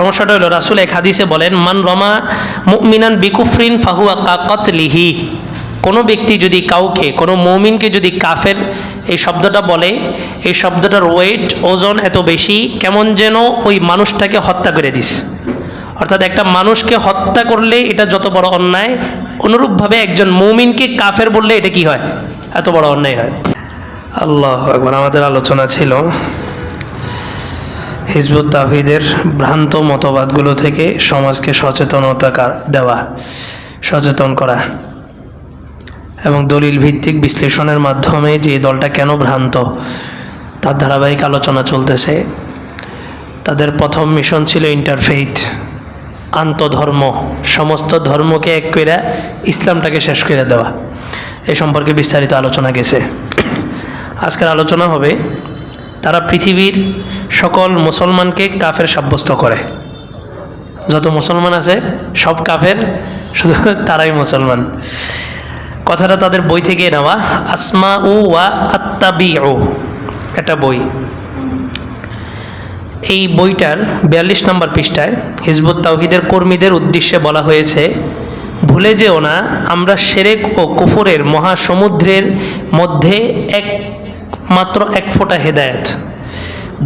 সমস্যাটা হলো, রাসুল এক হাদিসে বলেন, মান রমা মুমিনান বিকুফরিন ফাহুয়া কাকতলিহি কোনো ব্যক্তি যদি কাউকে, কোনো মৌমিনকে যদি কাফের এই শব্দটা বলে, এই শব্দটার ওয়েট ওজন এত বেশি, কেমন যেন ওই মানুষটাকে হত্যা করে দিস অর্থাৎ একটা মানুষকে হত্যা করলে এটা যত বড় অন্যায়, অনুরূপভাবে একজন মৌমিনকে কাফের বললে এটা কি হয়? এত বড় অন্যায় হয়। আল্লাহ একবার আমাদের আলোচনা ছিল হিজবুত তাহিদের ভ্রান্ত মতবাদগুলো থেকে সমাজকে সচেতনতা দেওয়া, সচেতন করা এবং দলিল ভিত্তিক বিশ্লেষণের মাধ্যমে যে দলটা কেন ভ্রান্ত, তার ধারাবাহিক আলোচনা চলতেছে। তাদের প্রথম মিশন ছিল ইন্টারফেইথ, আন্তধর্ম, সমস্ত ধর্মকে এক করে ইসলামটাকে শেষ করে দেওয়া। এ সম্পর্কে বিস্তারিত আলোচনা গেছে। আজকের আলোচনা হবে, তারা পৃথিবীর সকল মুসলমানকে কাফের সাব্যস্ত করে। যত মুসলমান আছে, সব কাফের, শুধু তারাই মুসলমান। কথাটা তাদের বই থেকে নেওয়া আসমা উ ওয়া আত্তাবি ও একটা বই। এই বইটার বিয়াল্লিশ নম্বর পৃষ্ঠায় হিজবুত তাওহিদের কর্মীদের উদ্দেশ্যে বলা হয়েছে, ভুলে যেও না, আমরা সেরেক ও কুফরের মহাসমুদ্রের মধ্যে এক মাত্র এক ফোঁটা হেদায়েত।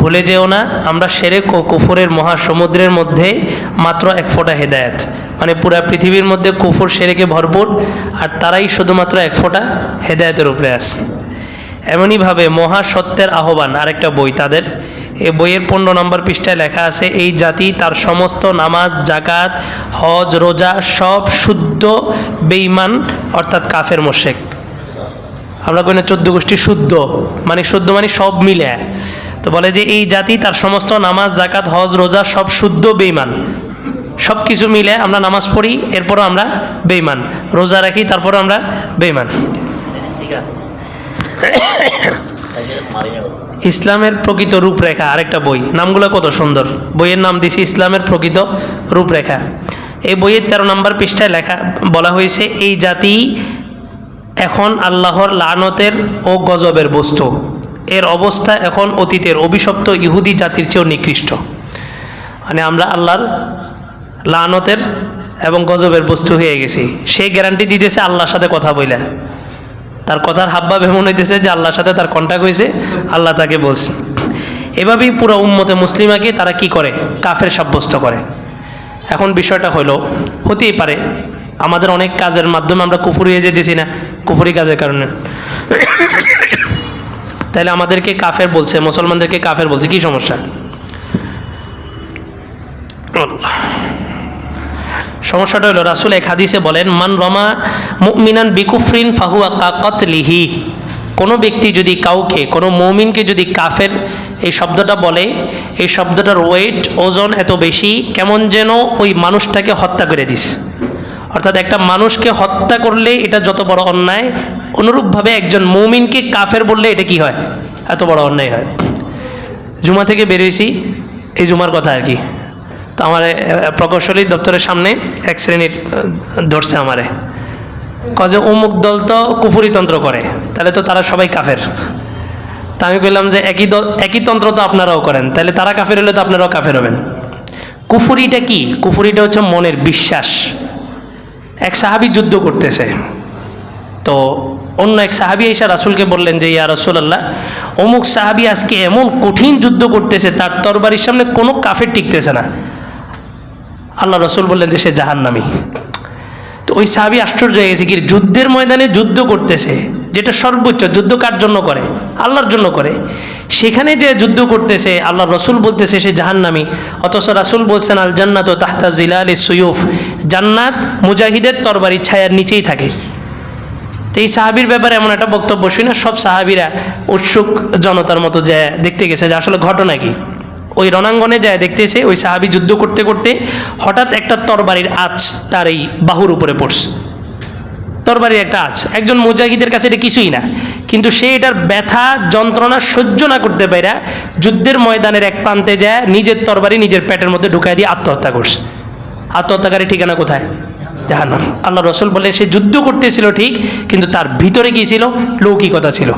ভুলে যেও না, আমরা সেরেক ও কুফরের মহাসমুদ্রের মধ্যে মাত্র এক ফোঁটা হেদায়েত। মানে পুরা পৃথিবীর মধ্যে কুফর সেরেকে ভরপুর, আর তারাই শুধুমাত্র এক ফোঁটা হেদায়েতের উপরে আছে। এমনইভাবে মহাসত্যের আহ্বান, আরেকটা বই তাদের। এই বইয়ের পনেরো নম্বর পৃষ্ঠায় লেখা আছে, এই জাতি, তার সমস্ত নামাজ জাকাত হজ, রোজা সব শুদ্ধ, বেঈমান, অর্থাৎ কাফের মোশেক। আমরা কই না চোদ্দ গোষ্ঠী শুদ্ধ মানে শুদ্ধ মানে সব মিলে। তো বলে যে এই জাতি তার সমস্ত নামাজ জাকাত হজ, রোজা সব শুদ্ধ, বেঈমান। সব কিছু মিলে আমরা নামাজ পড়ি, এরপরও আমরা বেইমান রোজা রাখি, তারপরও আমরা বেইমান ঠিক আছে ইসলামের প্রকৃত রূপরেখা, আরেকটা বই। নামগুলো কত সুন্দর। বইয়ের নাম দিছি, ইসলামের প্রকৃত রূপরেখা। এই বইয়ের তেরো নম্বর পৃষ্ঠায় লেখা, বলা হয়েছে, এই জাতি এখন আল্লাহর লানতের ও গজবের বস্তু। এর অবস্থা এখন অতীতের অভিশপ্ত ইহুদি জাতির চেয়েও নিকৃষ্ট। মানে আমরা আল্লাহর লানতের এবং গজবের বস্তু হয়ে গেছি। সেই গ্যারান্টি দিতেছে আল্লাহর সাথে কথা বইলা। তার কথার হাব্বা এমন হইতেছে যে আল্লাহর সাথে তার কন্ট্যাক্ট হয়েছে আল্লাহ তাকে বলছে। এভাবেই পুরো উম্মতে মুসলিমাকে তারা কি করে? কাফের সাব্যস্ত করে। এখন বিষয়টা হলো হতেই পারে আমাদের অনেক কাজের মাধ্যমে আমরা কুফুরি হয়ে যেতেছি না। কুফুরি কাজের কারণে। তাহলে আমাদেরকে কাফের বলছে, মুসলমানদেরকে কাফের বলছে, কি সমস্যা? সমস্যাটা হলো, রাসুল এক হাদিসে বলেন, মান রমা মুমিনান বিকুফরিন ফাহুয়া কাকতলিহি কোনো ব্যক্তি যদি কাউকে, কোনো মৌমিনকে যদি কাফের এই শব্দটা বলে, এই শব্দটার ওয়েট ওজন এত বেশি, কেমন যেন ওই মানুষটাকে হত্যা করে দিস। অর্থাৎ একটা মানুষকে হত্যা করলে এটা যত বড় অন্যায় অনুরূপভাবে একজন মৌমিনকে কাফের বললে এটা কি হয়? এত বড় অন্যায় হয়। জুমা থেকে বেরিয়েছি, এই জুমার কথা আর কি। তো আমার প্রকৌশলী দপ্তরের সামনে এক শ্রেণির ধরছে আমারে। কজে অমুক দল তো কুফুরিতন্ত্র করে, তাহলে তো তারা সবাই কাফের। তা আমি বললাম যে, একই দল, একই তন্ত্র তো আপনারাও করেন, তাহলে তারা কাফের হলে তো আপনারাও কাফের হবেন। কুফুরিটা কি? কুফুরিটা হচ্ছে মনের বিশ্বাস। এক সাহাবি যুদ্ধ করতেছে। তো অন্য এক সাহাবি এসে রাসুলকে বললেন যে, ইয়া রসুলাল্লাহ, অমুক সাহাবি আজকে এমন কঠিন যুদ্ধ করতেছে, তার তরবারির সামনে কোনো কাফের টিকতেছে না। আল্লাহ রসুল বললেন যে, সে জাহান্নামী। তো ওই সাহাবি আশ্চর্য হয়ে গেছে কি, যুদ্ধের ময়দানে যুদ্ধ করতেছে, যেটা সর্বোচ্চ, যুদ্ধ কার জন্য করে? আল্লাহর জন্য করে। সেখানে যে যুদ্ধ করতেছে আল্লাহ রসুল বলতেছে, সে জাহান্নামি। অথচ রাসুল বলছেন আল জান্নাত ও তাহতা জিলাল সুয়ুফ। জান্নাত মুজাহিদের তরবারি ছায়ার নিচেই থাকে। তো এই সাহাবির ব্যাপারে এমন একটা বক্তব্য শুনে সব সাহাবিরা উৎসুক জনতার মতো যায়, দেখতে গেছে যে আসলে ঘটনা কি। ওই রণাঙ্গনে যায় দেখতেছে ওই সাহাবি যুদ্ধ করতে করতে হঠাৎ একটা তরবারির আঁচ তার এই বাহুর উপরে পড়ছে। তরবারির একটা আঁচ। একজন মুজাহিদের কাছে এটা কিছুই না। কিন্তু সে এটার ব্যথা, যন্ত্রণা সহ্য না করতে পারে যুদ্ধের ময়দানের এক প্রান্তে যায়, নিজের তরবারি নিজের পেটের মধ্যে ঢুকাই দিয়ে আত্মহত্যা করছে। আত্মহত্যাকারী ঠিকানা কোথায়? জাহান্নাম। আল্লাহ রসুল বলে সে যুদ্ধ করতেছিল ঠিক, কিন্তু তার ভিতরে কি ছিল? লৌকিকতা ছিল।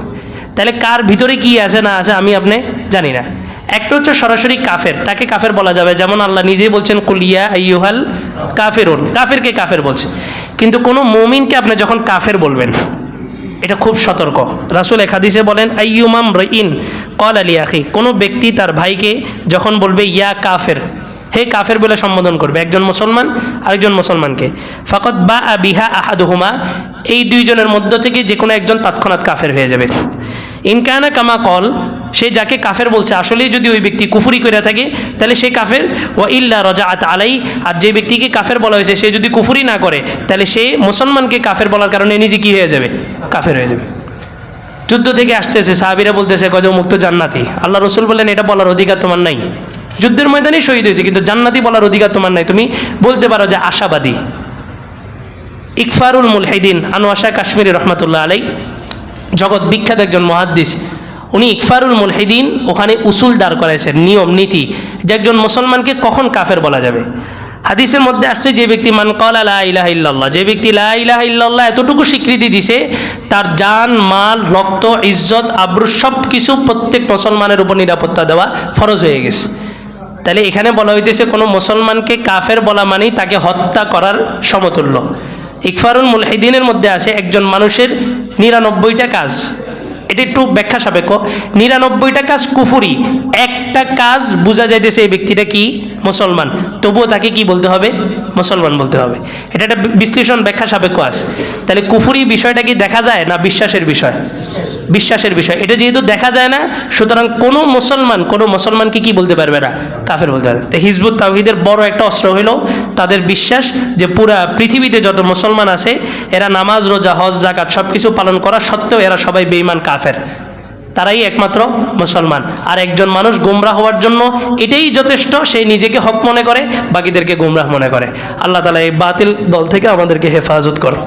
তাহলে কার ভিতরে কি আছে না আছে আমি আপনি জানি না। একটা হচ্ছে সরাসরি কাফের, তাকে কাফের বলা যাবে। যেমন আল্লাহ নিজেই বলছেন কুলিয়া আইয়ুহাল কাফেরুন কাফেরকে কাফের বলছে। কিন্তু কোনো মমিনকে আপনি যখন কাফের বলবেন, এটা খুব সতর্ক। রাসুল এক হাদিসে বলেন আইয়ুমাম রইন কল আলী আখি কোনো ব্যক্তি তার ভাইকে যখন বলবে, ইয়া কাফের হে কাফের বলে সম্বোধন করবে একজন মুসলমান, আরেকজন মুসলমানকে। ফকত বা বিহা আহাদুহুমা, এই দুইজনের মধ্য থেকে যে কোনো একজন তৎক্ষণাৎ কাফের হয়ে যাবে। ইনকানা কামা কল, সে যাকে কাফের বলছে আসলেই যদি ওই ব্যক্তি কুফুরি করে থাকে, তাহলে সে কাফের। ও ইল্লা রজা আত আলাই, আর যে ব্যক্তিকে কাফের বলা হয়েছে, সে যদি কুফুরি না করে, তাহলে সে মুসলমানকে কাফের বলার কারণে নিজে কি হয়ে যাবে? কাফের হয়ে যাবে। যুদ্ধ থেকে আসতেছে, সাহাবিরা বলতেছে গজ মুক্ত জান্নাতি। আল্লাহ রসুল বললেন, এটা বলার অধিকার তোমার নাই। যুদ্ধের ময়দানেই শহীদ হয়েছে, কিন্তু জান্নাতি বলার অধিকার তোমার নাই। তুমি বলতে পারো যে আশাবাদী। ইকফারুল মুলহিদিন আনোয়াশা কাশ্মীরি রহমতুল্লাহ আলাই, জগৎ বিখ্যাত একজন মহাদ্দিস। উনি ইকফারুল মুলহিদিন ওখানে উসুল দাঁড় করাইছেন, নিয়ম, নীতি, যে একজন মুসলমানকে কখন কাফের বলা যাবে। হাদিসের মধ্যে আসছে যে ব্যক্তি, মান কলা লা ইলাহা ইল্লাল্লাহ যে ব্যক্তি লা ইলাহা ইল্লাল্লাহ এতটুকু স্বীকৃতি দিছে, তার জান, মাল, রক্ত, ইজ্জত, আব্রু সব কিছু প্রত্যেক মুসলমানের উপর নিরাপত্তা দেওয়া ফরজ হয়ে গেছে। তাহলে এখানে বলা হইতেছে, কোনো মুসলমানকে কাফের বলা মানেই তাকে হত্যা করার সমতুল্য। ইকফারুল মুলহিদিনের মধ্যে আছে একজন মানুষের নিরানব্বইটা কাজ। এটা একটু ব্যাখ্যা সাপেক্ষ। নিরানব্বইটা কাজ কুফুরি। একটা কাজ বোঝা যাইতেছে এই ব্যক্তিটা কি? মুসলমান। তবুও তাকে কি বলতে হবে? মুসলমান বলতে হবে। এটা একটা বিশ্লেষণ ব্যাখ্যা সাপেক্ষ আছে। তাহলে কুফুরি বিষয়টা কি দেখা যায় না বিশ্বাসের বিষয়? বিশ্বাসের বিষয়। এটা যেহেতু দেখা যায় না, সুতরাং কোনো মুসলমান, কোনো মুসলমানকে কি বলতে পারবে না? কাফের বলতে পারবে। তো হিজবুত তাহিদের বড় একটা অস্ত্র হইল তাদের বিশ্বাস যে পুরা পৃথিবীতে যত মুসলমান আছে, এরা নামাজ, রোজা, হজ জাকাত সব কিছু পালন করা সত্ত্বেও এরা সবাই বেঈমান কাফের। তারাই একমাত্র মুসলমান। আর একজন মানুষ গুমরা হওয়ার জন্য এটাই যথেষ্ট, সে নিজেকে হক মনে করে, বাকিদেরকে গুমরাহ মনে করে। আল্লাহ তালা এই বাতিল দল থেকে আমাদেরকে হেফাজত করো